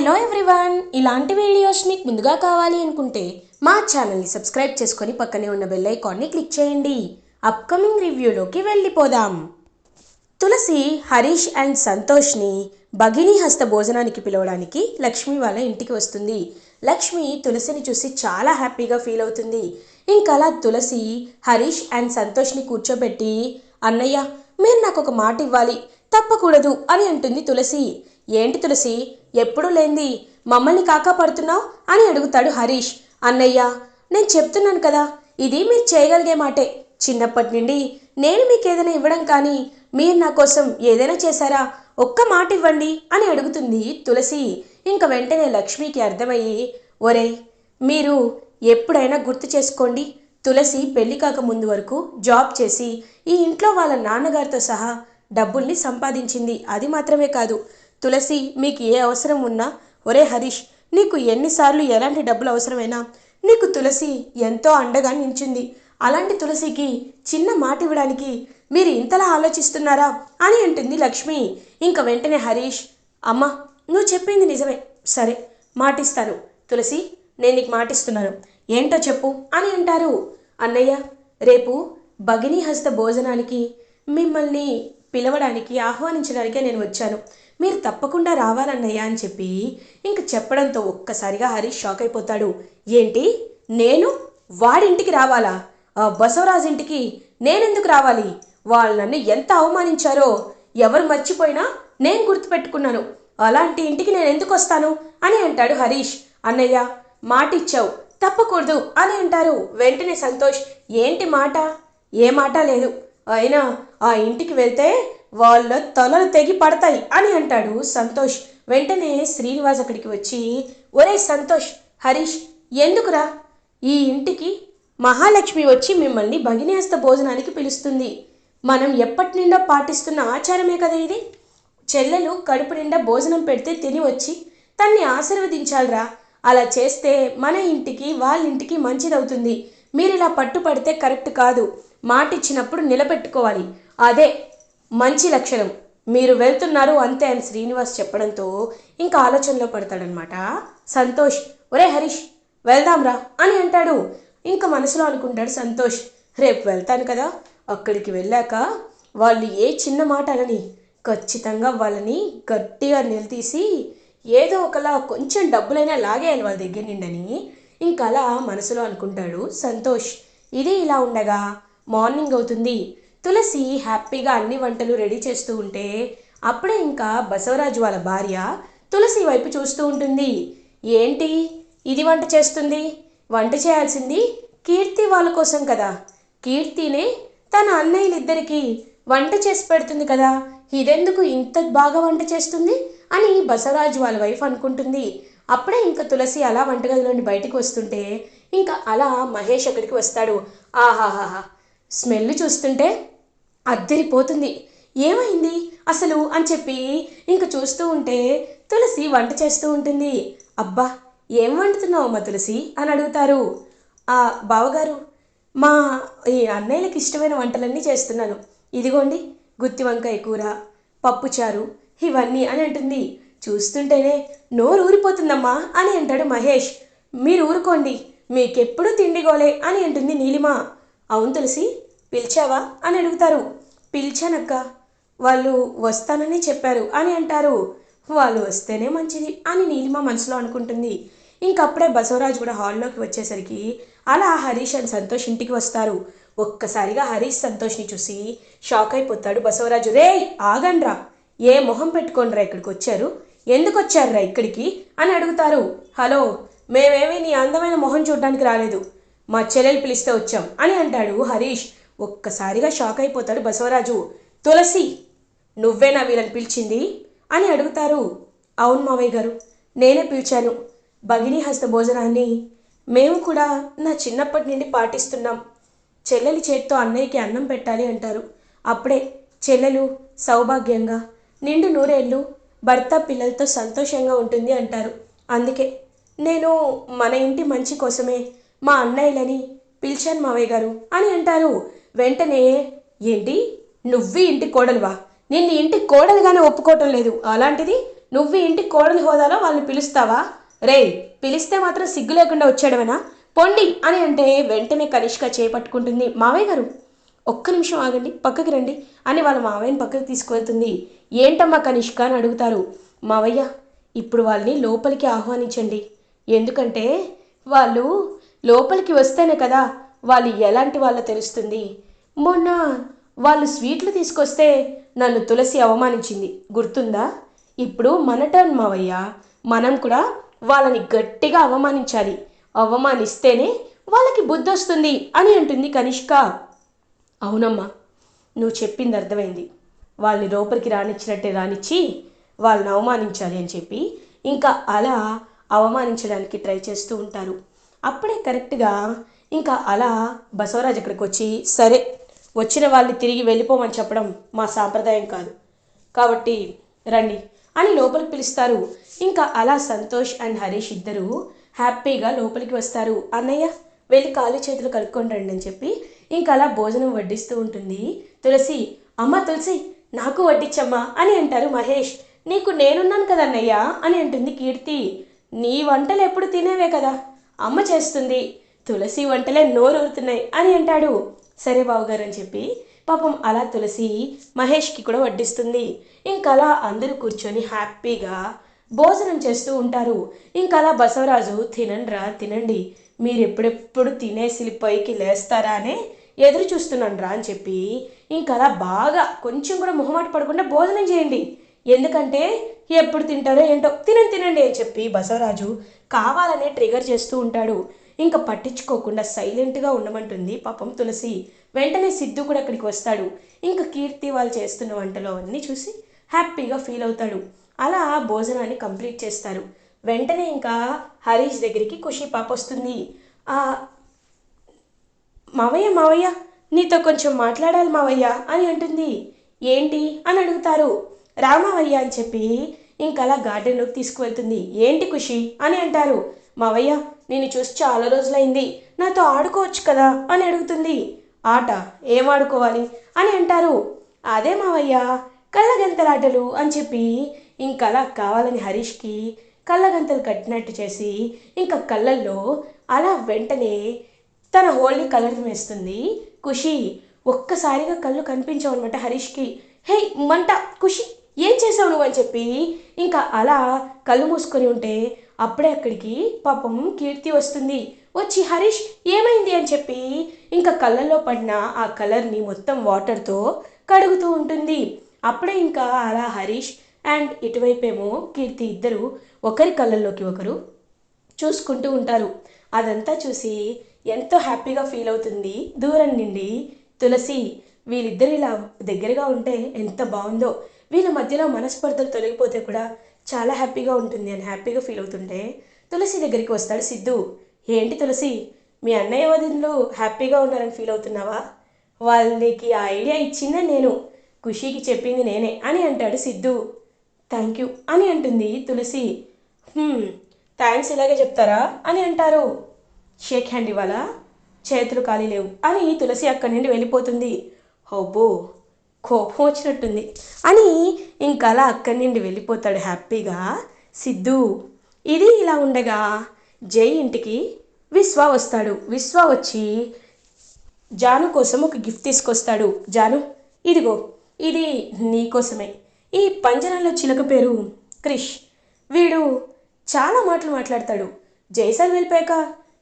Hello everyone ఇలాంటి videos మీకు ముందుగా కావాలి అనుకుంటే మా ఛానల్ని సబ్స్క్రైబ్ చేసుకొని పక్కనే ఉన్న బెల్ ఐకాన్ని క్లిక్ చేయండి. అప్కమింగ్ రివ్యూలోకి వెళ్ళిపోదాం. తులసి హరీష్ అండ్ సంతోష్ని భగిని హస్త భోజనానికి పిలవడానికి లక్ష్మి వాళ్ళ ఇంటికి వస్తుంది. లక్ష్మి తులసిని చూసి చాలా హ్యాపీగా ఫీల్ అవుతుంది. ఇంకా అలా తులసి హరీష్ అండ్ సంతోష్ని కూర్చోబెట్టి అన్నయ్య మీరు నాకు ఒక మాట ఇవ్వాలి. తప్పకూడదు అని అంటుంది తులసి. ఏంటి తులసి? ఎప్పుడు లేంది? మమ్మల్ని కాకా పడుతున్నావు? అని అడుగుతాడు హరీష్. అన్నయ్య నేను చెప్తున్నాను కదా ఇది మీరు చేయగలిగే మాటే. చిన్నప్పటి నుండి నేను మీకు ఏదైనా ఇవ్వడం కానీ మీరు నా కోసం ఏదైనా చేశారా? ఒక్క మాట ఇవ్వండి అని అడుగుతుంది తులసి. ఇంక వెంటనే లక్ష్మికి అర్థమయ్యి ఒరేయ్ మీరు ఎప్పుడైనా గుర్తు చేసుకోండి తులసి పెళ్ళి కాక ముందు వరకు జాబ్ చేసి ఈ ఇంట్లో వాళ్ళ నాన్నగారితో సహా డబ్బుల్ని సంపాదించింది. అది మాత్రమే కాదు తులసి మీకు ఏ అవసరం ఉన్నా ఒరే హరీష్ నీకు ఎన్నిసార్లు ఎలాంటి డబ్బులు అవసరమైనా నీకు తులసి ఎంతో అండగా నించింది అలాంటి తులసికి చిన్న మాట ఇవ్వడానికి మీరు ఇంతలా ఆలోచిస్తున్నారా అని అంటుంది లక్ష్మి. ఇంక వెంటనే హరీష్ అమ్మ నువ్వు చెప్పింది నిజమే. సరే మాటిస్తాను తులసి నేను నీకు మాటిస్తున్నాను. ఏంటో చెప్పు అని అంటారు. అన్నయ్య రేపు భగినీ హస్త భోజనానికి మిమ్మల్ని పిలవడానికి ఆహ్వానించడానికే నేను వచ్చాను. మీరు తప్పకుండా రావాలన్నయ్య అని చెప్పి ఇంక చెప్పడంతో ఒక్కసారిగా హరీష్ షాక్ అయిపోతాడు. ఏంటి? నేను? వాడింటికి రావాలా? ఆ ఇంటికి నేనెందుకు రావాలి? వాళ్ళు నన్ను ఎంత అవమానించారో ఎవరు మర్చిపోయినా నేను గుర్తుపెట్టుకున్నాను. అలాంటి ఇంటికి నేను ఎందుకు వస్తాను? అని అంటాడు హరీష్. అన్నయ్య మాట ఇచ్చావు తప్పకూడదు అని అంటారు. వెంటనే సంతోష్ ఏంటి మాట? ఏ మాట లేదు. అయినా ఆ ఇంటికి వెళ్తే వాళ్ళ తలలు తెగి పడతాయి అని అంటాడు సంతోష్. వెంటనే శ్రీనివాస్ అక్కడికి వచ్చి ఒరే సంతోష్ హరీష్ ఎందుకురా? ఈ ఇంటికి మహాలక్ష్మి వచ్చి మిమ్మల్ని భగినేస్త భోజనానికి పిలుస్తుంది. మనం ఎప్పటి నుండో పాటిస్తున్న ఆచారమే కదా ఇది. చెల్లెలు కడుపు నిండా భోజనం పెడితే తిని వచ్చి తన్ని ఆశీర్వదించాలిరా. అలా చేస్తే మన ఇంటికి వాళ్ళ ఇంటికి మంచిదవుతుంది. మీరు ఇలా పట్టుపడితే కరెక్ట్ కాదు. మాట ఇచ్చినప్పుడు నిలబెట్టుకోవాలి. అదే మంచి లక్షణం. మీరు వెళ్తున్నారు అంతే అని శ్రీనివాస్ చెప్పడంతో ఇంకా ఆలోచనలో పడతాడనమాట సంతోష్ ఒరే హరీష్ వెళ్దాంరా అని అంటాడు. ఇంకా మనసులో అనుకుంటాడు సంతోష్ రేపు వెళ్తాను కదా అక్కడికి వెళ్ళాక వాళ్ళు ఏ చిన్న మాట అనని ఖచ్చితంగా వాళ్ళని గట్టిగా నిలదీసి ఏదో ఒకలా కొంచెం డబ్బులైనా లాగేయాలి వాళ్ళ దగ్గర నిండని. ఇంకా అలా మనసులో అనుకుంటాడు సంతోష్. ఇది ఇలా ఉండగా మార్నింగ్ అవుతుంది తులసి హ్యాపీగా అన్ని వంటలు రెడీ చేస్తూ ఉంటే అప్పుడే ఇంకా బసవరాజు వాళ్ళ భార్య తులసి వైపు చూస్తూ ఉంటుంది. ఏంటి? ఇది వంట చేస్తుంది? వంట చేయాల్సింది కీర్తి వాళ్ళ కోసం కదా. కీర్తినే తన అన్నయ్యలిద్దరికీ వంట చేసి పెడుతుంది కదా. ఇదెందుకు ఇంత బాగా వంట చేస్తుంది అని బసవరాజు వాళ్ళ వైఫ్ అనుకుంటుంది. అప్పుడే ఇంకా తులసి అలా వంటగదిలోని బయటకు బయటికి వస్తుంటే ఇంకా అలా మహేష్ అక్కడికి వస్తాడు. ఆహాహాహా. స్మెల్ చూస్తుంటే అద్దరిపోతుంది. ఏమైంది? అసలు? అని చెప్పి ఇంక చూస్తూ ఉంటే తులసి వంట చేస్తూ ఉంటుంది. అబ్బా ఏం వండుతున్నావు మా తులసి? అని అడుగుతారు. ఆ బావగారు మా ఈ అన్నయ్యలకు ఇష్టమైన వంటలన్నీ చేస్తున్నాను. ఇదిగోండి గుత్తి వంకాయ కూర పప్పుచారు ఇవన్నీ అని అంటుంది. చూస్తుంటేనే నోరు ఊరిపోతుందమ్మా అని అంటాడు మహేష్. మీరు ఊరుకోండి మీకెప్పుడు తిండిగోలే అని అంటుంది నీలిమ. అవును తులసి పిలిచావా? అని అడుగుతారు. పిలిచానక్క. వాళ్ళు వస్తానని చెప్పారు అని అంటారు. వాళ్ళు వస్తేనే మంచిది అని నీలిమ మనసులో అనుకుంటుంది. ఇంకప్పుడే బసవరాజు కూడా హాల్లోకి వచ్చేసరికి అలా హరీష్ అండ్ సంతోష్ ఇంటికి వస్తారు. ఒక్కసారిగా హరీష్ సంతోష్ని చూసి షాక్ అయిపోతాడు బసవరాజు. రే ఆగండ్రా. ఏ మొహం పెట్టుకోండిరా ఇక్కడికి వచ్చారు? ఎందుకు వచ్చారురా ఇక్కడికి? అని అడుగుతారు. హలో మేమేమీ నీ అందమైన మొహం చూడడానికి రాలేదు. మా చెల్లెలు పిలిస్తే వచ్చాం అని అంటాడు హరీష్. ఒక్కసారిగా షాక్ అయిపోతాడు బసవరాజు. తులసి నువ్వేనా వీళ్ళని పిలిచింది? అని అడుగుతారు. అవును మావయ్య గారు నేనే పిలిచాను. భగిని హస్త భోజనాన్ని మేము కూడా నా చిన్నప్పటి నుండి పాటిస్తున్నాం. చెల్లెలి చేత్తో అన్నయ్యకి అన్నం పెట్టాలి అంటారు. అప్పుడే చెల్లెలు సౌభాగ్యంగా నిండు నూరేళ్ళు భర్త పిల్లలతో సంతోషంగా ఉంటుంది అంటారు. అందుకే నేను మన ఇంటి మంచి కోసమే మా అన్నయ్యలని పిలిచాను మావయ్య గారు అని అంటారు. వెంటనే ఏంటి? నువ్వు ఇంటి కోడలువా? నిన్ను ఇంటి కోడలుగానే ఒప్పుకోవటం లేదు. అలాంటిది నువ్వు ఇంటి కోడలు హోదాలో వాళ్ళని పిలుస్తావా? రే పిలిస్తే మాత్రం సిగ్గు లేకుండా వచ్చాడవేనా పొండి అని అంటే వెంటనే కనిష్క చేపట్టుకుంటుంది మావయ్య గారు. ఒక్క నిమిషం ఆగండి పక్కకి రండి అని వాళ్ళ మావయ్యని పక్కకి తీసుకువెళ్తుంది. ఏంటమ్మా కనిష్క అని అడుగుతారు. మావయ్య ఇప్పుడు వాళ్ళని లోపలికి ఆహ్వానించండి. ఎందుకంటే వాళ్ళు లోపలికి వస్తేనే కదా వాళ్ళు ఎలాంటి వాళ్ళో తెలుస్తుంది. మొన్న వాళ్ళు స్వీట్లు తీసుకొస్తే నన్ను తులసి అవమానించింది. గుర్తుందా? ఇప్పుడు మన టర్న్ మావయ్య. మనం కూడా వాళ్ళని గట్టిగా అవమానించాలి. అవమానిస్తేనే వాళ్ళకి బుద్ధి వస్తుంది అని అంటుంది కనిష్క. అవునమ్మా నువ్వు చెప్పింది అర్థమైంది. వాళ్ళని లోపలికి రానిచ్చినట్టే రానిచ్చి వాళ్ళని అవమానించాలి అని చెప్పి ఇంకా అలా అవమానించడానికి ట్రై చేస్తూ ఉంటారు. అప్పుడే కరెక్ట్గా ఇంకా అలా బసవరాజు ఇక్కడికి వచ్చి సరే వచ్చిన వాళ్ళని తిరిగి వెళ్ళిపోమని చెప్పడం మా సాంప్రదాయం కాదు. కాబట్టి రండి అని లోపలికి పిలుస్తారు. ఇంకా అలా సంతోష్ అండ్ హరీష్ ఇద్దరు హ్యాపీగా లోపలికి వస్తారు. అన్నయ్య వెళ్ళి కాలు చేతులు కలుపుకొని రండి అని చెప్పి ఇంకా అలా భోజనం వడ్డిస్తూ ఉంటుంది. తులసి అమ్మ తులసి నాకు వడ్డించమ్మా అని అంటారు మహేష్. నీకు నేనున్నాను కదా అన్నయ్య అని అంటుంది కీర్తి. నీ వంటలు ఎప్పుడు తినేవే కదా అమ్మ చేస్తుంది తులసి వంటలే నోరూరుతున్నాయి అని అంటాడు. సరే బావగారు అని చెప్పి పాపం అలా తులసి మహేష్కి కూడా వడ్డిస్తుంది. ఇంకా అలా అందరూ కూర్చొని హ్యాపీగా భోజనం చేస్తూ ఉంటారు. ఇంకా అలా బసవరాజు తినండిరా తినండి. మీరు ఎప్పుడెప్పుడు తినేసి పైకి లేస్తారా అనే ఎదురు చూస్తున్నాను రా అని చెప్పి ఇంకా అలా బాగా కొంచెం కూడా మొహమాట పడకుండా భోజనం చేయండి. ఎందుకంటే ఎప్పుడు తింటారో ఏంటో తినండి తినండి అని చెప్పి బసవరాజు కావాలనే ట్రిగర్ చేస్తూ ఉంటాడు. ఇంకా పట్టించుకోకుండా సైలెంట్గా ఉండమంటుంది పాపం తులసి. వెంటనే సిద్ధు కూడా అక్కడికి వస్తాడు. ఇంకా కీర్తి వాళ్ళు చేస్తున్న వంటలో అన్నీ చూసి హ్యాపీగా ఫీల్ అవుతాడు. అలా భోజనాన్ని కంప్లీట్ చేస్తారు. వెంటనే ఇంకా హరీష్ దగ్గరికి ఖుషి పాప వస్తుంది. ఆ మావయ్య మావయ్య నీతో కొంచెం మాట్లాడాలి మావయ్య అని అంటుంది. ఏంటి? అని అడుగుతారు. రామావయ్య అని చెప్పి ఇంకలా గార్డెన్లోకి తీసుకువెళ్తుంది. ఏంటి ఖుషి? అని అంటారు. మావయ్య నేను చూసి చాలా రోజులైంది. నాతో ఆడుకోవచ్చు కదా? అని అడుగుతుంది. ఆట? ఏం ఆడుకోవాలి? అని అంటారు. అదే మావయ్య కళ్ళగంతలాటలు అని చెప్పి ఇంకలా కావాలని హరీష్కి కళ్ళగంతలు కట్టినట్టు చేసి ఇంకా కళ్ళల్లో అలా వెంటనే తన హోల్ని కలర్ వేస్తుంది. ఖుషి ఒక్కసారిగా కళ్ళు కనిపించవు అనమాట హరీష్కి. హే మంట ఖుషి. ఏం చేసావు నువ్వు అని చెప్పి? ఇంకా అలా కళ్ళు మూసుకొని ఉంటే అప్పుడే అక్కడికి పాపం కీర్తి వస్తుంది. వచ్చి హరీష్ ఏమైంది అని చెప్పి ఇంకా కళ్ళల్లో పడిన ఆ కలర్ని మొత్తం వాటర్తో కడుగుతూ ఉంటుంది. అప్పుడే ఇంకా అలా హరీష్ అండ్ ఇటువైపేమో కీర్తి ఇద్దరు ఒకరి కళ్ళల్లోకి ఒకరు చూసుకుంటూ ఉంటారు. అదంతా చూసి ఎంతో హ్యాపీగా ఫీల్ అవుతుంది దూరం నుండి తులసి. వీళ్ళిద్దరు ఇలా దగ్గరగా ఉంటే ఎంత బాగుందో. వీళ్ళ మధ్యలో మనస్పర్ధలు తొలగిపోతే కూడా చాలా హ్యాపీగా ఉంటుంది అని హ్యాపీగా ఫీల్ అవుతుంటే తులసి దగ్గరికి వస్తాడు సిద్ధు. ఏంటి తులసి మీ అన్నయ్య వదినలు హ్యాపీగా ఉన్నారని ఫీల్ అవుతున్నావా? వాళ్ళకి ఆ ఐడియా ఇచ్చిందే నేను. ఖుషీకి చెప్పింది నేనే అని అంటాడు సిద్ధు. థ్యాంక్ యూ అని అంటుంది తులసి. థ్యాంక్స్ ఇలాగే చెప్తారా అని అంటారు. షేక్ హ్యాండ్ ఇవ్వాలా? చేతులు ఖాళీ లేవు అని తులసి అక్కడి నుండి వెళ్ళిపోతుంది. హోబో కోపం వచ్చినట్టుంది. అని ఇంకా అలా అక్కడి నుండి వెళ్ళిపోతాడు హ్యాపీగా. సిద్ధు ఇది ఇలా ఉండగా జై ఇంటికి విశ్వ వస్తాడు. విశ్వ వచ్చి జాను కోసం ఒక గిఫ్ట్ తీసుకొస్తాడు. జాను ఇదిగో ఇది నీకోసమే ఈ పంజరంలో చిలక పేరు క్రిష్. వీడు చాలా మాటలు మాట్లాడతాడు. జైసార్ వెళ్ళిపోయాక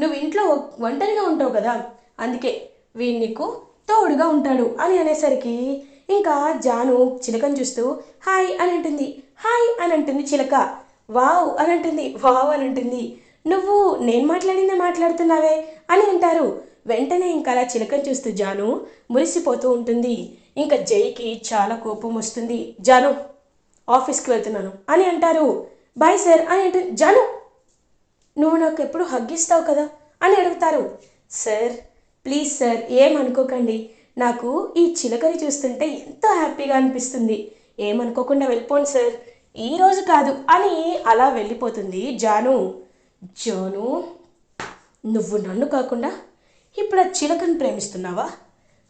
నువ్వు ఇంట్లో ఒంటరిగా ఉంటావు కదా అందుకే వీడు నీకు తోడుగా ఉంటాడు అని అనేసరికి ఇంకా జాను చిలకను చూస్తూ హాయ్ అని అంటుంది. హాయ్ అని అంటుంది చిలక. వావ్ అని అంటుంది. వావ్ అని అంటుంది. నువ్వు నేను మాట్లాడిందే మాట్లాడుతున్నావే అని అంటారు. వెంటనే ఇంకా అలా చిలకను చూస్తూ జాను మురిసిపోతూ ఉంటుంది. ఇంకా జైకి చాలా కోపం వస్తుంది. జాను ఆఫీస్కి వెళ్తున్నాను అని అంటారు. బాయ్ సార్ అని అంటుంది జాను నువ్వు నాకు ఎప్పుడు హగ్గిస్తావు కదా అని అడుగుతారు. సార్ ప్లీజ్ సార్ ఏమనుకోకండి నాకు ఈ చిలకని చూస్తుంటే ఎంతో హ్యాపీగా అనిపిస్తుంది. ఏమనుకోకుండా వెళ్ళిపోండి సార్. ఈరోజు కాదు అని అలా వెళ్ళిపోతుంది జాను. జాను నువ్వు నన్ను కాకుండా ఇప్పుడు ఆ చిలకను ప్రేమిస్తున్నావా?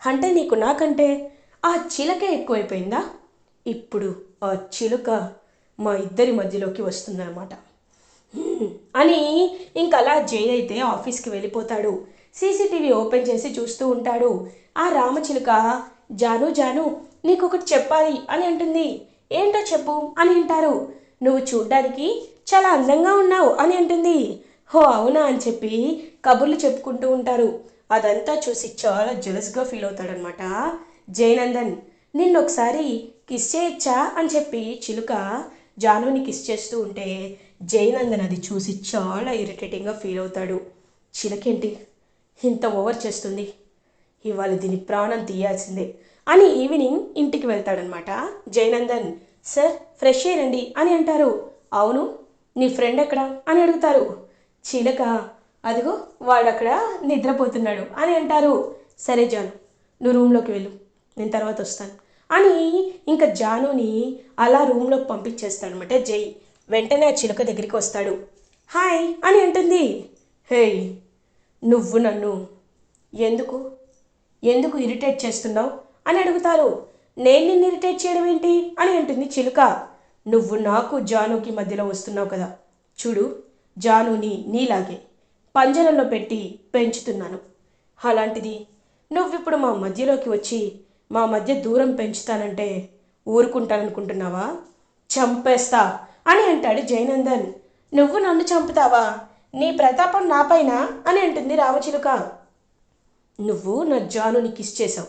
అంటే నీకు నాకంటే ఆ చిలకే ఎక్కువైపోయిందా? ఇప్పుడు ఆ చిలుక మా ఇద్దరి మధ్యలోకి వస్తుందన్నమాట. అని ఇంక అలా జై అయితే ఆఫీస్కి వెళ్ళిపోతాడు. సీసీటీవీ ఓపెన్ చేసి చూస్తూ ఉంటాడు. ఆ రామచిలుక జాను జాను నీకొకటి చెప్పాలి అని అంటుంది. ఏంటో చెప్పు అని అంటారు. నువ్వు చూడ్డానికి చాలా అందంగా ఉన్నావు అని అంటుంది. హో అవునా అని చెప్పి కబుర్లు చెప్పుకుంటూ ఉంటారు. అదంతా చూసి చాలా జలస్గా ఫీల్ అవుతాడనమాట జయనందన్ నిన్ను ఒకసారి కిస్ చేయొచ్చా అని చెప్పి చిలుక జానుని కిస్ చేస్తూ ఉంటే జయనందన్ అది చూసి చాలా ఇరిటేటింగ్గా ఫీల్ అవుతాడు. చిలకేంటి? ఇంత ఓవర్ చేస్తుంది. ఇవాళ దీని ప్రాణం తీయాల్సిందే అని ఈవినింగ్ ఇంటికి వెళ్తాడనమాట జయనందన్ సార్ ఫ్రెష్ అయ్యండి అని అంటారు. అవును నీ ఫ్రెండ్ ఎక్కడ? అని అడుగుతారు. చిలక అదిగో వాడక్కడ నిద్రపోతున్నాడు అని అంటారు. సరే జాను నువ్వు రూమ్లోకి వెళ్ళు నేను తర్వాత వస్తాను అని ఇంకా జానుని అలా రూమ్లోకి పంపించేస్తాడనమాట జై వెంటనే ఆ చిలుక దగ్గరికి వస్తాడు. హాయ్ అని అంటుంది. హేయ్ నువ్వు నన్ను. ఎందుకు? ఎందుకు ఇరిటేట్ చేస్తున్నావు? అని అడుగుతారు. నేను నిన్ను ఇరిటేట్ చేయడం ఏంటి? అని అంటుంది చిలుక. నువ్వు నాకు జానుకి మధ్యలో వస్తున్నావు కదా. చూడు జానుని నీలాగే పంజరంలో పెట్టి పెంచుతున్నాను. అలాంటిది నువ్విప్పుడు మా మధ్యలోకి వచ్చి మా మధ్య దూరం పెంచుతానంటే ఊరుకుంటాననుకుంటున్నావా? చంపేస్తా అని అంటాడు జయనందన్. నువ్వు నన్ను చంపుతావా? నీ ప్రతాపం నాపైన? అని అంటుంది రామచిలుక. నువ్వు నా జానుని కిస్ చేసావు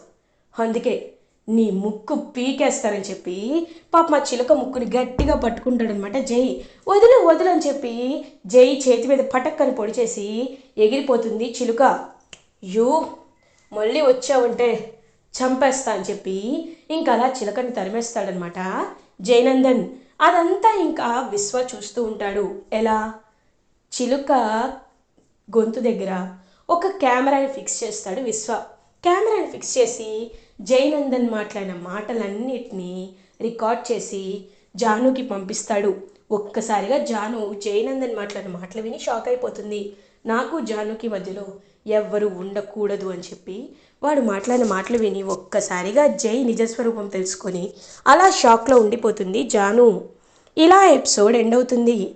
అందుకే నీ ముక్కు పీకేస్తానని చెప్పి పాప మా చిలుక ముక్కుని గట్టిగా పట్టుకుంటాడనమాట జై. వదులు వదులు అని చెప్పి జై చేతి మీద పటక్కని పొడి చేసి ఎగిరిపోతుంది చిలుక. యూ మళ్ళీ వచ్చావంటే చంపేస్తా అని చెప్పి ఇంకా అలా చిలకని తరిమేస్తాడనమాట జయనందన్. అదంతా ఇంకా విశ్వ చూస్తూ ఉంటాడు. ఎలా? చిలుక గొంతు దగ్గర ఒక కెమెరాని ఫిక్స్ చేస్తాడు విశ్వ. కెమెరాని ఫిక్స్ చేసి జయనందన్ మాట్లాడిన మాటలన్నిటినీ రికార్డ్ చేసి జానుకి పంపిస్తాడు. ఒక్కసారిగా జాను జయనందన్ మాట్లాడిన మాటలు విని షాక్ అయిపోతుంది. నాకు జానుకి మధ్యలో ఎవ్వరు ఉండకూడదు అని చెప్పి వాడు మాట్లాడిన మాటలు విని ఒక్కసారిగా జై నిజస్వరూపం తెలుసుకొని అలా షాక్లో ఉండిపోతుంది జాను. ఇలా ఎపిసోడ్ ఎండ్ అవుతుంది.